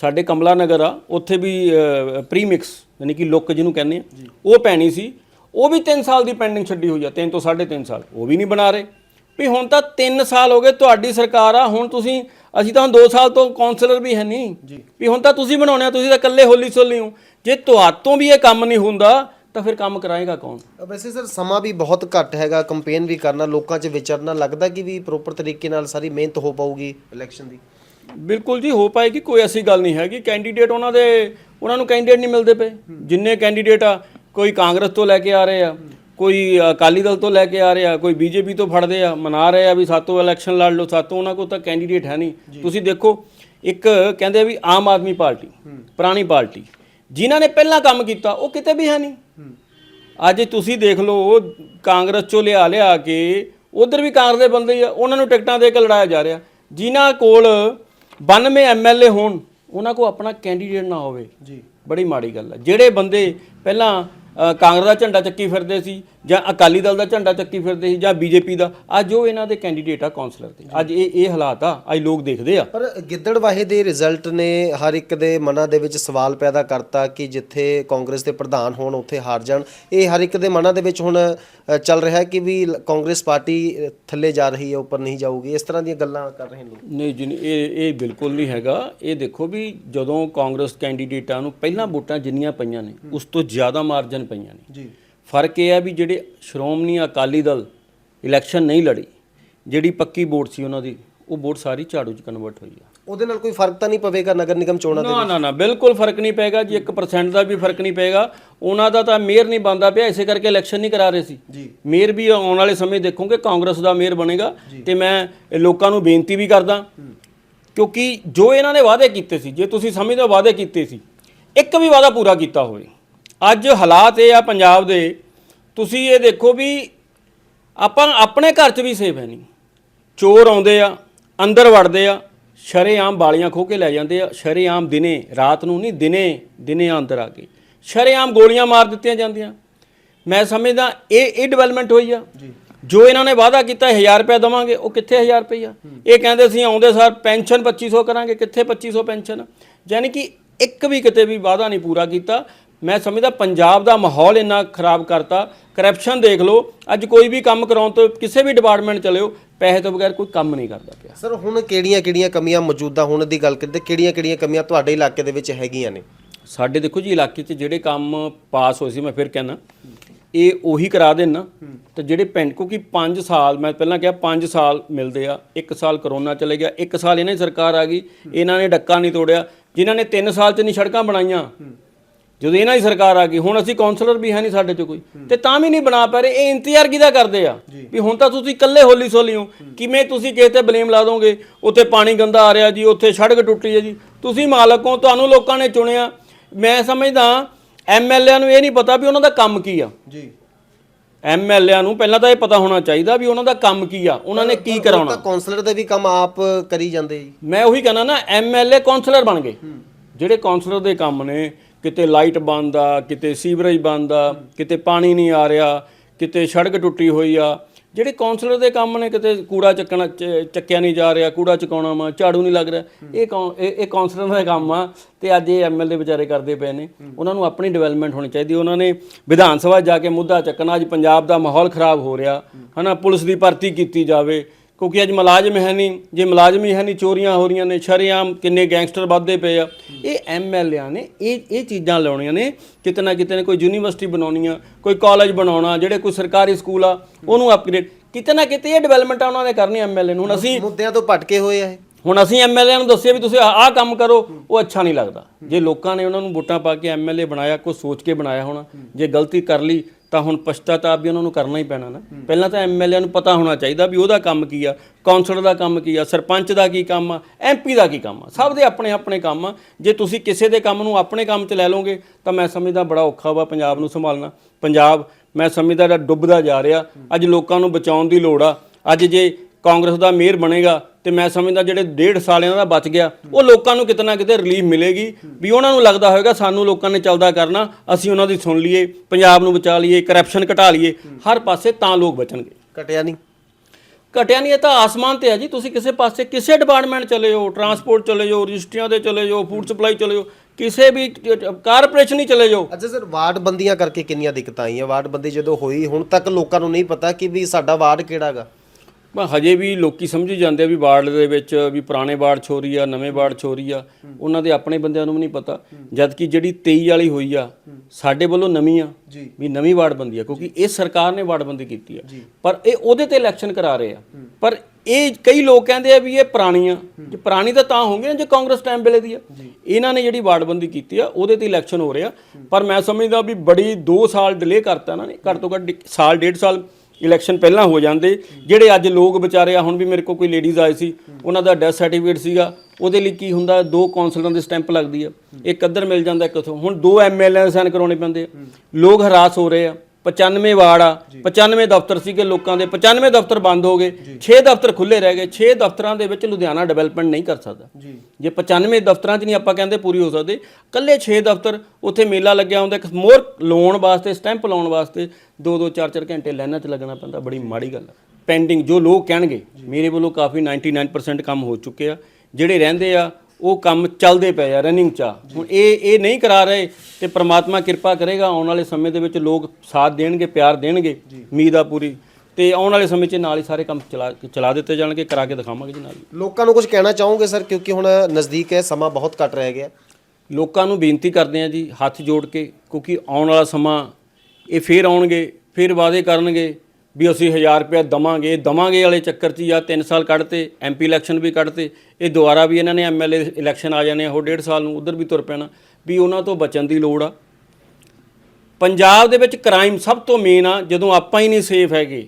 ਸਾਡੇ ਕਮਲਾ ਨਗਰ ਆ ਉੱਥੇ ਵੀ ਪ੍ਰੀਮਿਕਸ ਯਾਨੀ ਕਿ ਲੁੱਕ ਜਿਹਨੂੰ ਕਹਿੰਦੇ ਆ ਉਹ ਪੈਣੀ ਸੀ। ਉਹ ਵੀ 3 ਸਾਲ ਦੀ ਪੈਂਡਿੰਗ ਛੱਡੀ ਹੋਈ ਆ 3 ਤੋਂ 3.5 ਸਾਲ। ਉਹ ਵੀ ਨਹੀਂ ਬਣਾ ਰਹੇ। ਵੀ ਹੁਣ ਤਾਂ 3 ਸਾਲ ਹੋ ਗਏ ਤੁਹਾਡੀ ਸਰਕਾਰ ਆ ਹੁਣ ਤੁਸੀਂ ਅਸੀਂ ਤਾਂ ਹੁਣ 2 ਸਾਲ ਤੋਂ ਕਾਉਂਸਲਰ ਵੀ ਹੈ ਨਹੀਂ। ਵੀ ਹੁਣ ਤਾਂ ਤੁਸੀਂ ਬਣਾਉਣੇ ਆ ਤੁਸੀਂ ਤਾਂ ਇਕੱਲੇ ਹੋਲੀ ਸੋਲੀ ਹੋ। ਜੇ ਤੁਹਾਤੋਂ ਵੀ ਇਹ ਕੰਮ ਨਹੀਂ ਹੁੰਦਾ ਤਾਂ ਫਿਰ ਕੰਮ ਕਰਾਏਗਾ ਕੌਣ? ਵੈਸੇ ਸਰ ਸਮਾਂ ਵੀ ਬਹੁਤ ਘੱਟ ਹੈਗਾ ਕੰਪੇਨ ਵੀ ਕਰਨਾ ਲੋਕਾਂ 'ਚ ਵਿਚਰਨਾ ਲੱਗਦਾ ਕਿ ਵੀ ਪ੍ਰੋਪਰ ਤਰੀਕੇ ਨਾਲ ਸਾਰੀ ਮਿਹਨਤ ਹੋ ਪਾਊਗੀ ਇਲੈਕਸ਼ਨ ਦੀ। ਬਿਲਕੁਲ ਜੀ ਹੋ ਪਾਏਗੀ ਕੋਈ ਐਸੀ ਗੱਲ ਨਹੀਂ ਹੈਗੀ। ਕੈਂਡੀਡੇਟ ਉਹਨਾਂ ਦੇ ਉਹਨਾਂ ਨੂੰ ਕੈਂਡੀਡੇਟ ਨਹੀਂ ਮਿਲਦੇ ਪਏ। ਜਿੰਨੇ ਕੈਂਡੀਡੇਟ ਆ ਕੋਈ ਕਾਂਗਰਸ ਤੋਂ ਲੈ ਕੇ ਆ ਰਹੇ ਆ ਕੋਈ ਅਕਾਲੀ ਦਲ ਤੋਂ ਲੈ ਕੇ ਆ ਰਹੇ ਆ ਕੋਈ ਬੀਜੇਪੀ ਤੋਂ ਫੜਦੇ ਆ ਮਨਾ ਰਹੇ ਆ ਵੀ ਸਾਤੋਂ ਇਲੈਕਸ਼ਨ ਲੜ ਲਓ ਸਾਤੋਂ ਉਹਨਾਂ ਕੋਲ ਤਾਂ ਕੈਂਡੀਡੇਟ ਹੈ ਨਹੀਂ। ਤੁਸੀਂ ਦੇਖੋ ਇੱਕ ਕਹਿੰਦੇ ਆ ਵੀ ਆਮ ਆਦਮੀ ਪਾਰਟੀ ਪੁਰਾਣੀ ਪਾਰਟੀ ਜਿਨ੍ਹਾਂ ਨੇ ਪਹਿਲਾਂ ਕੰਮ ਕੀਤਾ ਉਹ ਕਿਤੇ ਵੀ ਹੈ ਨਹੀਂ। ਅੱਜ ਤੁਸੀਂ ਦੇਖ ਲਓ ਉਹ ਕਾਂਗਰਸ ਚੋਂ ਲਿਆ ਲਿਆ ਕੇ ਉਧਰ ਵੀ ਕਾਂਗਰਸ ਦੇ ਬੰਦੇ ਆ ਉਹਨਾਂ ਨੂੰ ਟਿਕਟਾਂ ਦੇ ਕੇ ਲੜਾਇਆ ਜਾ ਰਿਹਾ। ਜਿਨ੍ਹਾਂ ਕੋਲ 92 ਐਮਐਲਏ ਹੋਣ ਉਹਨਾਂ ਕੋਲ ਆਪਣਾ ਕੈਂਡੀਡੇਟ ਨਾ ਹੋਵੇ। ਜੀ। ਬੜੀ ਮਾੜੀ ਗੱਲ ਹੈ ਜਿਹੜੇ ਬੰਦੇ ਪਹਿਲਾਂ ਅ, ਕਾਂਗਰਸ ਦਾ ਝੰਡਾ ਚੱਕੀ ਫਿਰਦੇ ਸੀ ਜਾਂ ਅਕਾਲੀ ਦਲ ਦਾ ਝੰਡਾ ਚੱਕੀ ਫਿਰਦੇ ਸੀ ਜਾਂ ਬੀਜੇਪੀ ਦਾ ਅੱਜ ਉਹ ਇਹਨਾਂ ਦੇ ਕੈਂਡੀਡੇਟ ਆ ਕਾਉਂਸਲਰ ਦੇ ਅੱਜ ਇਹ ਇਹ ਹਾਲਾਤ ਆ ਅੱਜ ਲੋਕ ਦੇਖਦੇ ਆ। ਪਰ ਗਿੱਦੜਵਾਹੇ ਦੇ ਰਿਜ਼ਲਟ ਨੇ ਹਰ ਇੱਕ ਦੇ ਮਨਾਂ ਦੇ ਵਿੱਚ ਸਵਾਲ ਪੈਦਾ ਕਰਤਾ ਕਿ ਜਿੱਥੇ ਕਾਂਗਰਸ ਦੇ ਪ੍ਰਧਾਨ ਹੋਣ ਉੱਥੇ ਹਾਰ ਜਾਣ। ਇਹ ਹਰ ਇੱਕ ਦੇ ਮਨਾਂ ਦੇ ਵਿੱਚ ਹੁਣ ਚੱਲ ਰਿਹਾ ਕਿ ਵੀ ਕਾਂਗਰਸ ਪਾਰਟੀ ਥੱਲੇ ਜਾ ਰਹੀ ਹੈ ਉੱਪਰ ਨਹੀਂ ਜਾਊਗੀ। ਇਸ ਤਰ੍ਹਾਂ ਦੀਆਂ ਗੱਲਾਂ ਕਰ ਰਹੇ ਲੋਕ। ਨਹੀਂ ਜੀ ਇਹ ਇਹ ਬਿਲਕੁਲ ਨਹੀਂ ਹੈਗਾ। ਇਹ ਦੇਖੋ ਵੀ ਜਦੋਂ ਕਾਂਗਰਸ ਕੈਂਡੀਡੇਟਾਂ ਨੂੰ ਪਹਿਲਾਂ ਵੋਟਾਂ ਜਿੰਨੀਆਂ ਪਈਆਂ ਨੇ ਉਸ ਤੋਂ ਜ਼ਿਆਦਾ ਮਾਰਜਨ ਪਈਆਂ ਨੇ। ਜੀ। ਫ਼ਰਕ ਇਹ ਹੈ ਵੀ ਜਿਹੜੇ ਸ਼੍ਰੋਮਣੀ ਅਕਾਲੀ ਦਲ ਇਲੈਕਸ਼ਨ ਨਹੀਂ ਲੜੀ ਜਿਹੜੀ ਪੱਕੀ ਵੋਟ ਸੀ ਉਹਨਾਂ ਦੀ ਉਹ ਵੋਟ ਸਾਰੀ ਝਾੜੂ 'ਚ ਕਨਵਰਟ ਹੋਈ ਆ। ਉਹਦੇ ਨਾਲ ਕੋਈ ਫ਼ਰਕ ਤਾਂ ਨਹੀਂ ਪਵੇਗਾ ਨਗਰ ਨਿਗਮ ਚੋਣਾਂ ਦੇ ਨਾ ਨਾ ਨਾ ਬਿਲਕੁਲ ਫ਼ਰਕ ਨਹੀਂ ਪਏਗਾ ਜੀ 1% ਦਾ ਵੀ ਫ਼ਰਕ ਨਹੀਂ ਪਏਗਾ ਉਹਨਾਂ ਦਾ ਤਾਂ ਮੇਅਰ ਨਹੀਂ ਬੰਦਾ ਪਿਆ ਇਸੇ ਕਰਕੇ ਇਲੈਕਸ਼ਨ ਨਹੀਂ ਕਰਾ ਰਹੇ ਸੀ। ਜੀ। ਮੇਅਰ ਵੀ ਆਉਣ ਵਾਲੇ ਸਮੇਂ ਦੇਖੋਗੇ ਕਾਂਗਰਸ ਦਾ ਮੇਅਰ ਬਣੇਗਾ ਤੇ ਮੈਂ ਲੋਕਾਂ ਨੂੰ ਬੇਨਤੀ ਵੀ ਕਰਦਾ ਕਿਉਂਕਿ ਜੋ ਇਹਨਾਂ ਨੇ ਵਾਅਦੇ ਕੀਤੇ ਸੀ ਜੇ ਤੁਸੀਂ ਸਮਝਦੇ ਹੋ ਵਾਅਦੇ ਕੀਤੇ ਸੀ ਇੱਕ ਵੀ ਵਾਅਦਾ ਪੂਰਾ ਕੀਤਾ ਹੋਵੇ ਅੱਜ ਹਾਲਾਤ ਇਹ ਆ ਪੰਜਾਬ ਦੇ ਤੁਸੀਂ ਇਹ ਦੇਖੋ ਵੀ ਆਪਾਂ ਆਪਣੇ ਘਰ 'ਚ ਵੀ ਸੇਫ ਹੈ ਨਹੀਂ। ਚੋਰ ਆਉਂਦੇ ਆ ਅੰਦਰ ਵੜਦੇ ਆ ਸ਼ਰੇਆਮ ਬਾਲੀਆਂ ਖੋ ਕੇ ਲੈ ਜਾਂਦੇ ਆ ਸ਼ਰੇਆਮ ਦਿਨੇ ਰਾਤ ਨੂੰ ਨਹੀਂ ਦਿਨੇ ਦਿਨੇ ਅੰਦਰ ਆ ਕੇ। ਸ਼ਰੇਆਮ ਗੋਲੀਆਂ ਮਾਰ ਦਿੱਤੀਆਂ ਜਾਂਦੀਆਂ। ਮੈਂ ਸਮਝਦਾ ਇਹ ਇਹ ਡਿਵੈਲਪਮੈਂਟ ਹੋਈ ਆ। ਜੋ। ਇਹਨਾਂ ਨੇ ਵਾਅਦਾ ਕੀਤਾ 1000 ਰੁਪਏ ਦਵਾਂਗੇ ਉਹ ਕਿੱਥੇ 1000 ਰੁਪਈਆ ਇਹ ਕਹਿੰਦੇ ਸੀ ਆਉਂਦੇ ਸਾਰ ਪੈਨਸ਼ਨ 2500 ਕਰਾਂਗੇ ਕਿੱਥੇ 2500 ਪੈਨਸ਼ਨ? ਯਾਨੀ ਕਿ ਇੱਕ ਵੀ ਕਿਤੇ ਵੀ ਵਾਅਦਾ ਨਹੀਂ ਪੂਰਾ ਕੀਤਾ। ਮੈਂ ਸਮਝਦਾ ਪੰਜਾਬ ਦਾ ਮਾਹੌਲ ਇੰਨਾ ਖਰਾਬ ਕਰਤਾ ਕਰਪਸ਼ਨ ਦੇਖ ਲਓ ਅੱਜ ਕੋਈ ਵੀ ਕੰਮ ਕਰਾਉਣ ਤੋਂ ਕਿਸੇ ਵੀ ਡਿਪਾਰਟਮੈਂਟ ਚਲਿਓ ਪੈਸੇ ਤੋਂ ਬਗੈਰ ਕੋਈ ਕੰਮ ਨਹੀਂ ਕਰਦਾ ਪਿਆ। ਸਰ ਹੁਣ ਕਿਹੜੀਆਂ-ਕਿਹੜੀਆਂ ਕਮੀਆਂ ਮੌਜੂਦਾ ਹੋਣ ਦੀ ਗੱਲ ਕਰਦੇ ਕਿਹੜੀਆਂ-ਕਿਹੜੀਆਂ ਕਮੀਆਂ ਤੁਹਾਡੇ ਇਲਾਕੇ ਦੇ ਵਿੱਚ ਹੈਗੀਆਂ ਨੇ? ਸਾਡੇ ਦੇਖੋ ਜੀ ਇਲਾਕੇ 'ਚ ਜਿਹੜੇ ਕੰਮ ਪਾਸ ਹੋਏ ਸੀ ਮੈਂ ਫਿਰ ਕਹਿੰਦਾ ਇਹ ਉਹੀ ਕਰਾ ਦੇਣ ਨਾ। ਤੇ ਜਿਹੜੇ ਪਿੰਡ ਕਿਉਂਕਿ 5 ਸਾਲ ਮੈਂ ਪਹਿਲਾਂ ਕਿਹਾ 5 ਸਾਲ ਮਿਲਦੇ ਆ 1 ਸਾਲ ਕਰੋਨਾ ਚਲੇ ਗਿਆ 1 ਸਾਲ ਇਹਨਾਂ ਦੀ ਸਰਕਾਰ ਆ ਗਈ ਇਹਨਾਂ ਨੇ ਡੱਕਾ ਨਹੀਂ ਤੋੜਿਆ ਜਿਨ੍ਹਾਂ ਨੇ 3 ਸਾਲ 'ਚ ਨਹੀਂ ਸੜਕਾਂ ਬਣਾਈਆਂ ਜਦੋਂ ਇਹਨਾਂ ਦੀ ਸਰਕਾਰ ਆ ਗਈ ਹੁਣ ਅਸੀਂ ਕਾਉਂਸਲਰ ਵੀ ਹੈ ਨਹੀਂ ਸਾਡੇ 'ਚ ਕੋਈ। ਤੇ ਤਾਂ ਵੀ ਨਹੀਂ ਬਣਾ ਪਾ ਰਹੇ ਇਹ ਇੰਤਜ਼ਾਰ ਕਿਹਦਾ ਕਰਦੇ ਆ? ਵੀ ਹੁਣ ਤਾਂ ਤੁਸੀਂ ਇਕੱਲੇ ਹੋਲੀ ਸੋਲੀ ਹੋ। ਕਿਵੇਂ ਤੁਸੀਂ ਕਿਸੇ ਤੇ ਬਲੇਮ ਲਾ ਦੋਗੇ? ਉੱਥੇ ਪਾਣੀ ਗੰਦਾ ਆ ਰਿਹਾ ਜੀ ਉੱਥੇ ਸੜਕ ਟੁੱਟੀ ਹੈ ਜੀ। ਤੁਸੀਂ ਮਾਲਕ ਹੋ ਤੁਹਾਨੂੰ ਲੋਕਾਂ ਨੇ ਚੁਣਿਆ। ਮੈਂ ਸਮਝਦਾ ਐਮਐਲਏ ਨੂੰ ਇਹ ਨਹੀਂ ਪਤਾ ਵੀ ਉਹਨਾਂ ਦਾ ਕੰਮ ਕੀ ਆ। ਜੀ। ਐਮਐਲਏ ਨੂੰ ਪਹਿਲਾਂ ਤਾਂ ਇਹ ਪਤਾ ਹੋਣਾ ਚਾਹੀਦਾ ਵੀ ਉਹਨਾਂ ਦਾ ਕੰਮ ਕੀ ਆ ਉਹਨਾਂ ਨੇ ਕੀ ਕਰਾਉਣਾ ਤਾਂ ਕਾਉਂਸਲਰ ਦੇ ਵੀ ਕੰਮ ਆਪ ਕਰੀ ਜਾਂਦੇ ਜੀ। ਮੈਂ ਉਹੀ ਕਹਿੰਦਾ ਨਾ ਐਮਐਲਏ ਕਾਉਂਸਲਰ ਬਣ ਗਏ। ਜਿਹੜੇ ਕਾਉਂਸਲਰ ਦੇ ਕੰਮ ਨੇ ਕਿਤੇ ਲਾਈਟ ਬੰਦ ਆ, ਕਿਤੇ ਸੀਵਰੇਜ ਬੰਦ ਆ, ਕਿਤੇ ਪਾਣੀ ਨਹੀਂ ਆ ਰਿਹਾ, ਕਿਤੇ ਸੜਕ ਟੁੱਟੀ ਹੋਈ ਆ। ਜਿਹੜੇ ਕਾਉਂਸਲਰ ਦੇ ਕੰਮ ਨੇ, ਕਿਤੇ ਕੂੜਾ ਚੱਕਣਾ, ਚ- ਚੱਕਿਆ ਨਹੀਂ ਜਾ ਰਿਹਾ, ਕੂੜਾ ਚਕਾਉਣਾ ਵਾ, ਝਾੜੂ ਨਹੀਂ ਲੱਗ ਰਿਹਾ। ਇਹ ਕੌਣ ਇਹ ਇਹ ਕਾਉਂਸਲਰ ਦਾ ਕੰਮ ਆ ਤੇ ਅੱਜ ਇਹ ਐਮਐਲਏ ਵਿਚਾਰੇ ਕਰਦੇ ਪਏ ਨੇ। ਉਹਨਾਂ ਨੂੰ ਆਪਣੀ ਡਿਵੈਲਪਮੈਂਟ ਹੋਣੀ ਚਾਹੀਦੀ। ਉਹਨਾਂ ਨੇ ਵਿਧਾਨ ਸਭਾ ਜਾ ਕੇ ਮੁੱਦਾ ਚੱਕਣਾ। ਅੱਜ ਪੰਜਾਬ ਦਾ ਮਾਹੌਲ ਖਰਾਬ ਹੋ ਰਿਹਾ। ਹਨਾ, ਪੁਲਿਸ ਦੀ ਭਰਤੀ ਕੀਤੀ ਜਾਵੇ। ਕਿਉਂਕਿ ਅੱਜ ਮੁਲਾਜ਼ਮ ਹੈ ਨਹੀਂ ਜੇ ਮੁਲਾਜ਼ਮ ਹੀ ਹੈ ਨਹੀਂ ਚੋਰੀਆਂ ਹੋ ਰਹੀਆਂ ਨੇ ਸ਼ਰੇਆਮ ਕਿੰਨੇ ਗੈਂਗਸਟਰ ਵੱਧਦੇ ਪਏ ਆ। ਇਹ ਐਮਐਲਏਆਂ ਨੇ ਇਹ ਇਹ ਚੀਜ਼ਾਂ ਲਾਉਣੀਆਂ ਨੇ ਕਿਤੇ ਨਾ ਕਿਤੇ ਨੇ ਕੋਈ ਯੂਨੀਵਰਸਿਟੀ ਬਣਾਉਣੀ ਆ ਕੋਈ ਕਾਲਜ ਬਣਾਉਣਾ ਜਿਹੜੇ ਕੋਈ ਸਰਕਾਰੀ ਸਕੂਲ ਆ ਉਹਨੂੰ ਅਪਗ੍ਰੇਡ ਕਿਤੇ ਨਾ ਕਿਤੇ ਇਹ ਡਿਵੈਲਪਮੈਂਟਾਂ ਉਹਨਾਂ ਨੇ ਕਰਨੀ ਐਮਐਲਏ ਨੂੰ। ਹੁਣ ਅਸੀਂ ਮੁੱਦਿਆਂ ਤੋਂ ਭਟਕੇ ਹੋਏ ਆ ਇਹ। ਹੁਣ ਅਸੀਂ ਐਮਐਲਏ ਨੂੰ ਦੱਸਿਆ ਵੀ ਤੁਸੀਂ ਆਹ ਕੰਮ ਕਰੋ ਉਹ ਅੱਛਾ ਨਹੀਂ ਲੱਗਦਾ। ਜੇ ਲੋਕਾਂ ਨੇ ਉਹਨਾਂ ਨੂੰ ਵੋਟਾਂ ਪਾ ਕੇ ਐਮਐਲਏ ਬਣਾਇਆ ਕੋਈ ਸੋਚ ਕੇ ਬਣਾਇਆ ਹੋਣਾ ਜੇ ਗਲਤੀ ਕਰ ਲਈ ਤਾਂ ਹੁਣ ਪਛਤਾਤਾਪ ਵੀ ਉਹਨਾਂ ਨੂੰ ਕਰਨਾ ਹੀ ਪੈਣਾ ਨਾ। ਪਹਿਲਾਂ ਤਾਂ ਐਮਐਲਏ ਨੂੰ ਪਤਾ ਹੋਣਾ ਚਾਹੀਦਾ ਵੀ ਉਹਦਾ ਕੰਮ ਕੀ ਆ ਕਾਉਂਸਲਰ ਦਾ ਕੰਮ ਕੀ ਆ, ਸਰਪੰਚ ਦਾ ਕੀ ਕੰਮ ਆ ਐਮਪੀ ਦਾ ਕੀ ਕੰਮ ਆ। ਸਭ ਦੇ ਆਪਣੇ ਆਪਣੇ ਕੰਮ ਆ। ਜੇ ਤੁਸੀਂ ਕਿਸੇ ਦੇ ਕੰਮ ਨੂੰ ਆਪਣੇ ਕੰਮ 'ਚ ਲੈ ਲਓਗੇ, ਤਾਂ ਮੈਂ ਸਮਝਦਾ ਬੜਾ ਔਖਾ ਵਾ ਪੰਜਾਬ ਨੂੰ ਸੰਭਾਲਣਾ। ਪੰਜਾਬ, ਮੈਂ ਸਮਝਦਾ ਜਿਹੜਾ ਡੁੱਬਦਾ ਜਾ ਰਿਹਾ, ਅੱਜ ਲੋਕਾਂ ਨੂੰ ਬਚਾਉਣ ਦੀ ਲੋੜ ਆ। ਅੱਜ ਜੇ ਕਾਂਗਰਸ ਦਾ ਮੇਅਰ ਬਣੇਗਾ ਤੇ ਮੈਂ ਸਮਝਦਾ ਜਿਹੜੇ ਡੇਢ ਸਾਲ ਇਹਨਾਂ ਦਾ ਬਚ ਗਿਆ ਉਹ ਲੋਕਾਂ ਨੂੰ ਕਿਤੇ ਨਾ ਕਿਤੇ ਰਿਲੀਫ ਮਿਲੇਗੀ ਵੀ ਉਹਨਾਂ ਨੂੰ ਲੱਗਦਾ ਹੋਵੇਗਾ ਸਾਨੂੰ ਲੋਕਾਂ ਨੇ ਚੱਲਦਾ ਕਰਨਾ ਅਸੀਂ ਉਹਨਾਂ ਦੀ ਸੁਣ ਲਈਏ ਪੰਜਾਬ ਨੂੰ ਬਚਾ ਲਈਏ ਕਰਪਸ਼ਨ ਘਟਾ ਲਈਏ ਹਰ ਪਾਸੇ ਤਾਂ ਲੋਕ ਬਚਣਗੇ। ਕਟਿਆ ਨਹੀਂ। ਘਟਿਆ ਨਹੀਂ ਇਹ ਤਾਂ ਆਸਮਾਨ ਤੇ ਹੈ ਜੀ ਤੁਸੀਂ ਕਿਸੇ ਪਾਸੇ ਕਿਸੇ ਡਿਪਾਰਟਮੈਂਟ ਚਲੇ ਜਾਓ ਟਰਾਂਸਪੋਰਟ ਚਲੇ ਜਾਓ ਰਜਿਸਟਰੀਆਂ ਦੇ ਚਲੇ ਜਾਓ ਫੂਡ ਸਪਲਾਈ ਚਲੇ ਜਾਓ ਕਿਸੇ ਵੀ ਕਾਰਪੋਰੇਸ਼ਨ ਹੀ ਚਲੇ ਜਾਓ। ਅੱਛਾ ਸਰ ਵਾਰਡ ਬੰਦੀਆਂ ਕਰਕੇ ਕਿੰਨੀਆਂ ਦਿੱਕਤਾਂ ਆਈਆਂ? ਵਾਰਡ ਬੰਦੀ ਜਦੋਂ ਹੋਈ ਹੁਣ ਤੱਕ ਲੋਕਾਂ ਨੂੰ ਨਹੀਂ ਪਤਾ ਕਿ ਵੀ ਸਾਡਾ ਵਾਰਡ ਕਿਹੜਾਗਾ? ਮੈਂ ਹਜੇ ਵੀ ਲੋਕੀ ਸਮਝੀ ਜਾਂਦੇ ਆ ਵੀ ਵਾਰਡ ਦੇ ਵਿੱਚ ਵੀ ਪੁਰਾਣੇ ਵਾਰਡ ਛੋਰੀ ਆ ਨਵੇਂ ਵਾਰਡ ਛੋਰੀ ਆ। ਉਹਨਾਂ ਦੇ ਆਪਣੇ ਬੰਦਿਆਂ ਨੂੰ ਵੀ ਨਹੀਂ ਪਤਾ। ਜਦ ਕਿ ਜਿਹੜੀ 23 ਵਾਲੀ ਹੋਈ ਆ ਸਾਡੇ ਵੱਲੋਂ ਨਵੀਂ ਆ। ਵੀ ਨਵੀਂ ਵਾਰਡਬੰਦੀ ਆ ਕਿਉਂਕਿ ਇਹ ਸਰਕਾਰ ਨੇ ਵਾਰਡਬੰਦੀ ਕੀਤੀ ਆ। ਪਰ ਇਹ ਉਹਦੇ ਤੇ ਇਲੈਕਸ਼ਨ ਕਰਾ ਰਹੇ ਆ। ਪਰ ਇਹ ਕਈ ਲੋਕ ਕਹਿੰਦੇ ਆ ਵੀ ਇਹ ਪੁਰਾਣੀ ਆ। ਜੇ ਪੁਰਾਣੀ ਤਾਂ ਤਾਂ ਹੋਊਗੀ ਨਾ ਜੇ ਕਾਂਗਰਸ ਟਾਈਮ ਵੇਲੇ ਦੀ ਆ। ਇਹਨਾਂ ਨੇ ਜਿਹੜੀ ਵਾਰਡਬੰਦੀ ਕੀਤੀ ਆ ਉਹਦੇ ਤੇ ਇਲੈਕਸ਼ਨ ਹੋ ਰਿਹਾ। ਪਰ ਮੈਂ ਸਮਝਦਾ ਵੀ ਬੜੀ 2 ਸਾਲ ਡਿਲੇ ਕਰਤਾ ਇਹਨਾਂ ਨੇ। ਘੱਟ ਤੋਂ ਘੱਟ ਸਾਲ ਡੇਢ ਸਾਲ ਇਲੈਕਸ਼ਨ ਪਹਿਲਾਂ ਹੋ ਜਾਂਦੇ, ਜਿਹੜੇ ਅੱਜ ਲੋਕ ਵਿਚਾਰੇ ਆ, ਹੁਣ ਵੀ ਮੇਰੇ ਕੋਲ ਕੋਈ ਲੇਡੀਜ਼ ਆਏ ਸੀ, ਉਹਨਾਂ ਦਾ ਡੈਥ ਸਰਟੀਫਿਕੇਟ ਸੀਗਾ, ਉਹਦੇ ਲਈ ਕੀ ਹੁੰਦਾ, ਦੋ ਕੌਂਸਲਰਾਂ ਦੇ ਸਟੈਂਪ ਲੱਗਦੀ ਆ, ਇੱਕ ਅੱਧਰ ਮਿਲ ਜਾਂਦਾ, ਇੱਕ ਹੁਣ ਦੋ ਐਮਐਲਏ ਸਾਈਨ ਕਰਾਉਣੇ ਪੈਂਦੇ ਆ। ਲੋਕ ਹਰਾਸ ਹੋ ਰਹੇ ਆ। 95 ਵਾਰਡ ਆ 95 ਦਫ਼ਤਰ ਸੀਗੇ ਲੋਕਾਂ ਦੇ 95 ਦਫ਼ਤਰ ਬੰਦ ਹੋ ਗਏ 6 ਦਫ਼ਤਰ ਖੁੱਲੇ ਰਹਿ ਗਏ 6 ਦਫ਼ਤਰਾਂ ਦੇ ਵਿੱਚ ਲੁਧਿਆਣਾ ਡਿਵੈਲਪਮੈਂਟ ਨਹੀਂ ਕਰ ਸਕਦਾ। ਜੀ। ਜੇ 95 ਦਫ਼ਤਰਾਂ 'ਚ ਨਹੀਂ ਆਪਾਂ ਕਹਿੰਦੇ ਪੂਰੀ ਹੋ ਸਕਦੇ। ਕੱਲੇ 6 ਦਫ਼ਤਰ ਉੱਥੇ ਮੇਲਾ ਲੱਗਿਆ ਹੁੰਦਾ ਇੱਕ ਮੋਰ ਲੋਨ ਵਾਸਤੇ ਸਟੈਂਪ ਲਾਉਣ ਵਾਸਤੇ 2-2 4-4 ਘੰਟੇ ਲਾਈਨਾਂ 'ਚ ਲੱਗਣਾ ਪੈਂਦਾ ਬੜੀ ਮਾੜੀ ਗੱਲ ਹੈ ਪੈਂਡਿੰਗ ਜੋ ਲੋਕ ਕਹਿਣਗੇ ਮੇਰੇ ਵੱਲੋਂ ਕਾਫੀ 99% ਕੰਮ ਹੋ ਚੁੱਕੇ ਆ। ਜਿਹੜੇ ਰਹਿੰਦੇ ਆ ਉਹ ਕੰਮ ਚੱਲਦੇ ਪਏ ਆ ਰਨਿੰਗ 'ਚ ਆ। ਹੁਣ ਇਹ ਇਹ ਨਹੀਂ ਕਰਾ ਰਹੇ ਤੇ ਪ੍ਰਮਾਤਮਾ ਕਿਰਪਾ ਕਰੇਗਾ ਆਉਣ ਵਾਲੇ ਸਮੇਂ ਦੇ ਵਿੱਚ ਲੋਕ ਸਾਥ ਦੇਣਗੇ ਪਿਆਰ ਦੇਣਗੇ ਉਮੀਦ ਆ ਪੂਰੀ। ਤੇ ਆਉਣ ਵਾਲੇ ਸਮੇਂ 'ਚ ਨਾਲ ਹੀ ਸਾਰੇ ਕੰਮ ਚਲਾ ਚਲਾ ਦਿੱਤੇ ਜਾਣਗੇ ਕਰਾ ਕੇ ਦਿਖਾਵਾਂਗੇ ਜੀ ਨਾਲ ਹੀ। ਲੋਕਾਂ ਨੂੰ ਕੁਝ ਕਹਿਣਾ ਚਾਹੋਗੇ ਸਰ? ਕਿਉਂਕਿ ਹੁਣ ਨਜ਼ਦੀਕ ਹੈ ਸਮਾਂ ਬਹੁਤ ਘੱਟ ਰਹਿ ਗਿਆ। ਲੋਕਾਂ ਨੂੰ ਬੇਨਤੀ ਕਰਦੇ ਆ ਜੀ ਹੱਥ ਜੋੜ ਕੇ ਕਿਉਂਕਿ ਆਉਣ ਵਾਲਾ ਸਮਾਂ ਇਹ ਫੇਰ ਆਉਣਗੇ ਫੇਰ ਵਾਅਦੇ ਕਰਨਗੇ। ਵੀ ਅਸੀਂ 1000 ਰੁਪਏ ਦਵਾਂਗੇ ਦਵਾਂਗੇ ਵਾਲੇ ਚੱਕਰ 'ਚ ਜਾਂ 3 ਸਾਲ ਕੱਢਤੇ ਐਮਪੀ ਇਲੈਕਸ਼ਨ ਵੀ ਕੱਢਤੇ, ਇਹ ਦੁਬਾਰਾ ਵੀ ਇਹਨਾਂ ਨੇ ਐਮਐਲਏ ਇਲੈਕਸ਼ਨ ਆ ਜਾਣੇ ਆ ਉਹ ਡੇਢ ਸਾਲ ਨੂੰ ਉਧਰ ਵੀ ਤੁਰ ਪੈਣਾ, ਵੀ ਉਹਨਾਂ ਤੋਂ ਬਚਣ ਦੀ ਲੋੜ ਆ। ਪੰਜਾਬ ਦੇ ਵਿੱਚ ਕ੍ਰਾਈਮ ਸਭ ਤੋਂ ਮੇਨ ਆ, ਜਦੋਂ ਆਪਾਂ ਹੀ ਨਹੀਂ ਸੇਫ ਹੈਗੇ,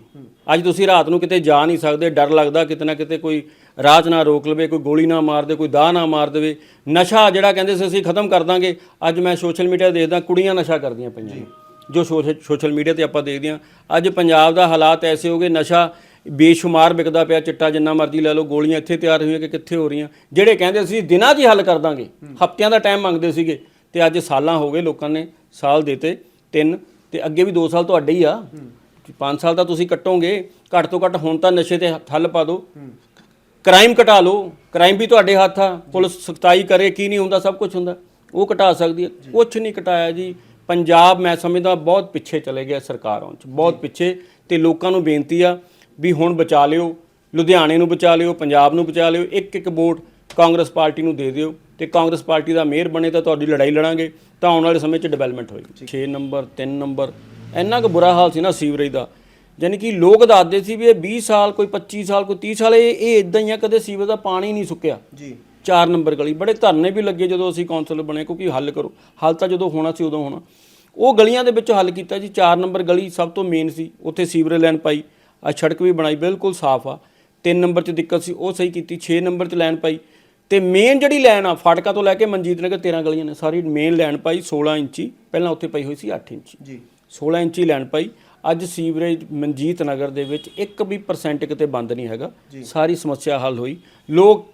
ਅੱਜ ਤੁਸੀਂ ਰਾਤ ਨੂੰ ਕਿਤੇ ਜਾ ਨਹੀਂ ਸਕਦੇ, ਡਰ ਲੱਗਦਾ ਕਿਤੇ ਨਾ ਕਿਤੇ ਕੋਈ ਰਾਹ ਨਾ ਰੋਕ ਲਵੇ, ਕੋਈ ਗੋਲੀ ਨਾ ਮਾਰ ਦੇ, ਕੋਈ ਦਾਹ ਨਾ ਮਾਰ ਦੇਵੇ, ਨਸ਼ਾ ਜਿਹੜਾ ਕਹਿੰਦੇ ਸੀ ਅਸੀਂ ਖਤਮ ਕਰ ਦਾਂਗੇ, ਅੱਜ ਮੈਂ ਸੋਸ਼ਲ ਮੀਡੀਆ ਦੇਖਦਾ, ਕੁੜੀਆਂ ਨਸ਼ਾ ਕਰਦੀਆਂ ਪਈਆਂ ਜੋ ਸੋਸ਼ਲ ਮੀਡੀਆ ਤੇ ਆਪਾਂ ਦੇਖਦੇ ਹਾਂ। ਅੱਜ ਪੰਜਾਬ ਦਾ ਹਾਲਾਤ ਐਸੇ ਹੋ ਗਏ ਨਸ਼ਾ ਬੇਸ਼ੁਮਾਰ ਵਿਕਦਾ ਪਿਆ ਚਿੱਟਾ ਜਿੰਨਾ ਮਰਜ਼ੀ ਲੈ ਲਓ ਗੋਲੀਆਂ ਇੱਥੇ ਤਿਆਰ ਹੋਈਆਂ ਕਿ ਕਿੱਥੇ ਹੋ ਰਹੀਆਂ। ਜਿਹੜੇ ਕਹਿੰਦੇ ਸੀ ਦਿਨਾਂ 'ਚ ਹੀ ਹੱਲ ਕਰ ਦਾਂਗੇ। ਹਫ਼ਤਿਆਂ ਦਾ ਟਾਈਮ ਮੰਗਦੇ ਸੀਗੇ ਤੇ ਅੱਜ ਸਾਲਾਂ ਹੋ ਗਏ ਲੋਕਾਂ ਨੇ ਸਾਲ ਦਿੱਤੇ ਤਿੰਨ ਤੇ ਅੱਗੇ ਵੀ 2 ਸਾਲ ਤੁਹਾਡੇ ਹੀ ਆ। 5 ਸਾਲ ਤਾਂ ਤੁਸੀਂ ਕੱਟੋਗੇ ਘੱਟ ਤੋਂ ਘੱਟ ਹੁਣ ਤਾਂ ਨਸ਼ੇ ਤੇ ਹੱਲ ਪਾ ਦਿਓ। ਕ੍ਰਾਈਮ ਘਟਾ ਲਓ ਕ੍ਰਾਈਮ ਵੀ ਤੁਹਾਡੇ ਹੱਥ ਆ। ਪੁਲਿਸ ਸਖਤਾਈ ਕਰੇ ਕੀ ਨਹੀਂ ਹੁੰਦਾ ਸਭ ਕੁਝ ਹੁੰਦਾ। ਉਹ ਘਟਾ ਸਕਦੀ ਹੈ। ਕੁਝ ਨਹੀਂ ਘਟਾਇਆ ਜੀ। ਪੰਜਾਬ ਮੈਂ ਸਮਝਦਾ ਬਹੁਤ ਪਿੱਛੇ ਚਲੇ ਗਿਆ ਸਰਕਾਰਾਂ ਚ ਬਹੁਤ ਪਿੱਛੇ ਤੇ ਲੋਕਾਂ ਨੂੰ ਬੇਨਤੀ ਆ ਵੀ ਹੁਣ ਬਚਾ ਲਿਓ ਲੁਧਿਆਣੇ ਨੂੰ ਬਚਾ ਲਿਓ ਪੰਜਾਬ ਨੂੰ ਬਚਾ ਲਿਓ ਇੱਕ ਇੱਕ ਵੋਟ ਕਾਂਗਰਸ ਪਾਰਟੀ ਨੂੰ ਦੇ ਦਿਓ ਤੇ ਕਾਂਗਰਸ ਪਾਰਟੀ ਦਾ ਮੇਅਰ ਬਣੇ ਤਾਂ ਤੁਹਾਡੀ ਲੜਾਈ ਲੜਾਂਗੇ ਤਾਂ ਆਉਣ ਵਾਲੇ ਸਮੇਂ 'ਚ ਡਿਵੈਲਪਮੈਂਟ ਹੋਏਗੀ। 6 ਨੰਬਰ 3 ਨੰਬਰ ਇੰਨਾ ਕੁ ਬੁਰਾ ਹਾਲ ਸੀ ਨਾ ਸੀਵਰੇਜ ਦਾ ਯਾਨੀ ਕਿ ਲੋਕ ਦੱਸਦੇ ਸੀ ਵੀ ਇਹ 20 ਸਾਲ ਕੋਈ 25 ਸਾਲ ਕੋਈ 30 ਸਾਲ ਇਹ ਇਹ ਇਦਾਂ ਹੀ ਆ ਕਦੇ ਸੀਵਰ ਦਾ ਪਾਣੀ ਨਹੀਂ ਸੁੱਕਿਆ। ਜੀ। 4 ਨੰਬਰ ਗਲੀ। ਬੜੇ ਧਰਨੇ ਵੀ ਲੱਗੇ ਜਦੋਂ ਅਸੀਂ ਕੌਂਸਲਰ ਬਣੇ ਕਿਉਂਕਿ ਹੱਲ ਕਰੋ। ਹੱਲ ਤਾਂ ਜਦੋਂ ਹੋਣਾ ਸੀ ਉਦੋਂ ਹੋਣਾ। ਉਹ ਗਲੀਆਂ ਦੇ ਵਿੱਚ ਹੱਲ ਕੀਤਾ ਜੀ। 4 ਨੰਬਰ ਗਲੀ ਸਭ ਤੋਂ ਮੇਨ ਸੀ। ਉੱਥੇ ਸੀਵਰੇਜ ਲਾਈਨ ਪਾਈ। ਆ ਸੜਕ ਵੀ ਬਣਾਈ ਬਿਲਕੁਲ ਸਾਫ਼ ਆ। 3 ਨੰਬਰ 'ਚ ਦਿੱਕਤ ਸੀ ਉਹ ਸਹੀ ਕੀਤੀ। 6 ਨੰਬਰ 'ਚ ਲਾਈਨ ਪਾਈ। ਤੇ ਮੇਨ ਜਿਹੜੀ ਲਾਈਨ ਆ ਫਾਟਕਾ ਤੋਂ ਲੈ ਕੇ ਮਨਜੀਤ ਨਗਰ 13 ਗਲੀਆਂ ਨੇ ਸਾਰੀ ਮੇਨ ਲਾਈਨ ਪਾਈ 16 ਇੰਚੀ। ਪਹਿਲਾਂ ਉੱਥੇ ਪਈ ਹੋਈ ਸੀ 8 ਇੰਚੀ। ਜੀ। 16 ਇੰਚੀ ਲਾਈਨ ਪਾਈ। ਅੱਜ ਸੀਵਰੇਜ ਮਨਜੀਤ ਨਗਰ ਦੇ ਵਿੱਚ ਇੱਕ ਵੀ ਪਰਸੈਂਟ ਕਿਤੇ ਬੰਦ ਨਹੀਂ ਹੈਗਾ। ਸਾਰੀ ਸਮੱਸਿਆ ਹੱਲ ਹੋਈ। ਲੋਕ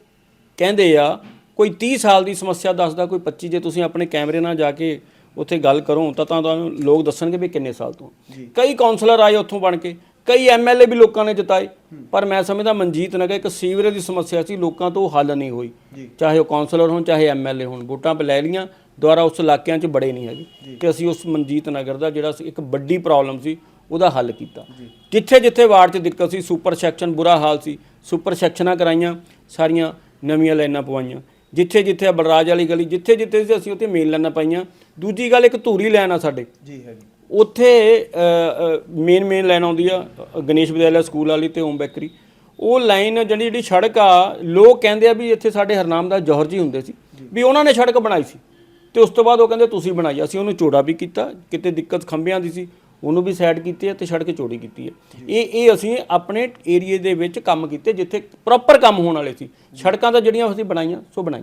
ਕਹਿੰਦੇ ਆ ਕੋਈ 30 ਸਾਲ ਦੀ ਸਮੱਸਿਆ ਦੱਸਦਾ ਕੋਈ 25 ਜੇ ਤੁਸੀਂ ਆਪਣੇ ਕੈਮਰੇ ਨਾਲ ਜਾ ਕੇ ਉੱਥੇ ਗੱਲ ਕਰੋ ਤਾਂ ਤਾਂ ਤੁਹਾਨੂੰ ਲੋਕ ਦੱਸਣਗੇ ਵੀ ਕਿੰਨੇ ਸਾਲ ਤੋਂ। ਕਈ ਕਾਉਂਸਲਰ ਆਏ ਉੱਥੋਂ ਬਣ ਕੇ ਕਈ ਐਮਐਲਏ ਵੀ ਲੋਕਾਂ ਨੇ ਜਿਤਾਏ ਪਰ ਮੈਂ ਸਮਝਦਾ ਮਨਜੀਤ ਨਗਰ ਇੱਕ ਸੀਵਰੇਜ ਦੀ ਸਮੱਸਿਆ ਸੀ ਲੋਕਾਂ ਤੋਂ ਹੱਲ ਨਹੀਂ ਹੋਈ। ਚਾਹੇ ਉਹ ਕਾਉਂਸਲਰ ਹੋਣ ਚਾਹੇ ਐਮਐਲਏ ਹੋਣ ਵੋਟਾਂ ਪੇ ਲੈ ਲੀਆਂ ਦੁਆਰਾ ਉਸ ਇਲਾਕਿਆਂ 'ਚ ਬੜੇ ਨਹੀਂ ਹੈਗੇ। ਤੇ ਅਸੀਂ ਉਸ ਮਨਜੀਤ ਨਗਰ ਦਾ ਜਿਹੜਾ ਇੱਕ ਵੱਡੀ ਪ੍ਰੋਬਲਮ ਸੀ ਉਹਦਾ ਹੱਲ ਕੀਤਾ। ਜਿੱਥੇ ਜਿੱਥੇ ਵਾਰਡ 'ਚ ਦਿੱਕਤ ਸੀ ਸੁਪਰ ਸੈਕਸ਼ਨ ਬੁਰਾ ਹਾਲ ਸੀ ਸੁਪਰ ਸੈਕਸ਼ਨਾਂ ਕਰਾਈਆਂ ਸਾਰੀਆਂ ਨਵੀਆਂ ਲਾਈਨਾਂ ਪਵਾਈਆਂ। ਜਿੱਥੇ ਜਿੱਥੇ ਬਲਰਾਜ ਵਾਲੀ ਗਲੀ ਜਿੱਥੇ ਜਿੱਥੇ ਸੀ ਅਸੀਂ ਉੱਥੇ ਮੇਨ ਲਾਈਨਾਂ ਪਾਈਆਂ। ਦੂਜੀ ਗੱਲ ਇੱਕ ਧੂਰੀ ਲਾਈਨ ਆ ਸਾਡੇ। ਜੀ ਹੈਗੀ ਉੱਥੇ ਮੇਨ ਮੇਨ ਲਾਈਨ ਆਉਂਦੀ ਆ ਗਣੇਸ਼ ਵਿਦਿਆਲਿਆ ਸਕੂਲ ਵਾਲੀ ਤੇ ਓਮ ਬੇਕਰੀ। ਉਹ ਲਾਈਨ ਜਿਹੜੀ ਜਿਹੜੀ ਸੜਕ ਆ ਲੋਕ ਕਹਿੰਦੇ ਆ ਵੀ ਇੱਥੇ ਸਾਡੇ ਹਰਨਾਮ ਦਾ ਜੌਹਰ ਜੀ ਹੁੰਦੇ ਸੀ। ਵੀ ਉਹਨਾਂ ਨੇ ਸੜਕ ਬਣਾਈ ਸੀ। ਤੇ ਉਸ ਤੋਂ ਬਾਅਦ ਉਹ ਕਹਿੰਦੇ ਤੁਸੀਂ ਬਣਾਈ ਅਸੀਂ ਉਹਨੂੰ ਚੌੜਾ ਵੀ ਕੀਤਾ। ਕਿਤੇ ਦਿੱਕਤ ਖੰਭਿਆਂ ਦੀ ਸੀ। ਉਹਨੂੰ ਵੀ ਸਾਈਡ ਕੀਤੀ ਹੈ ਤੇ ਸੜਕ ਚੋਰੀ ਕੀਤੀ ਹੈ। ਇਹ ਇਹ ਅਸੀਂ ਆਪਣੇ ਏਰੀਏ ਦੇ ਵਿੱਚ ਕੰਮ ਕੀਤੇ ਜਿੱਥੇ ਪ੍ਰੋਪਰ ਕੰਮ ਹੋਣ ਵਾਲੇ ਸੀ। ਸੜਕਾਂ ਤਾਂ ਜਿਹੜੀਆਂ ਅਸੀਂ ਬਣਾਈਆਂ, ਸੋ ਬਣਾਈਆਂ।